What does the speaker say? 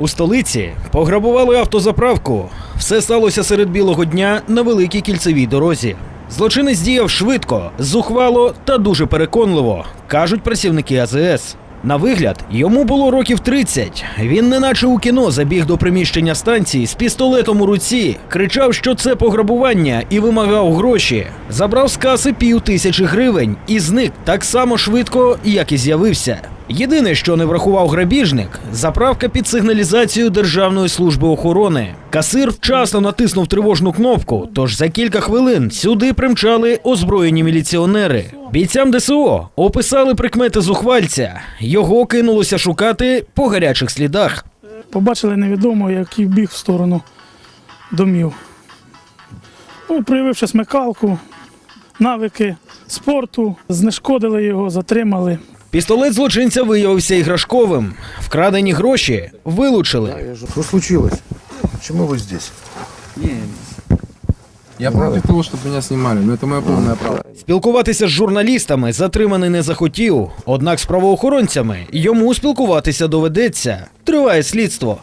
У столиці пограбували автозаправку. Все сталося серед білого дня на великій кільцевій дорозі. Злочинець діяв швидко, зухвало та дуже переконливо, кажуть працівники АЗС. На вигляд, йому було років 30. Він неначе у кіно забіг до приміщення станції з пістолетом у руці, кричав, що це пограбування, і вимагав гроші. Забрав з каси пів тисячі гривень і зник так само швидко, як і з'явився. Єдине, що не врахував грабіжник, заправка під сигналізацію Державної служби охорони. Касир вчасно натиснув тривожну кнопку, тож за кілька хвилин сюди примчали озброєні міліціонери. Бійцям ДСО описали прикмети зухвальця. Його кинулося шукати по гарячих слідах. Побачили невідомого, який біг в сторону домів. Ну, проявивши смикалку, навики спорту, знешкодили його, затримали. Пістолет злочинця виявився іграшковим. Вкрадені гроші вилучили. Что случилось? Почему вы здесь? Я против того, чтобы меня снимали, но это мое полное право. Спілкуватися з журналістами затриманий не захотів. Однак з правоохоронцями йому спілкуватися доведеться. Триває слідство.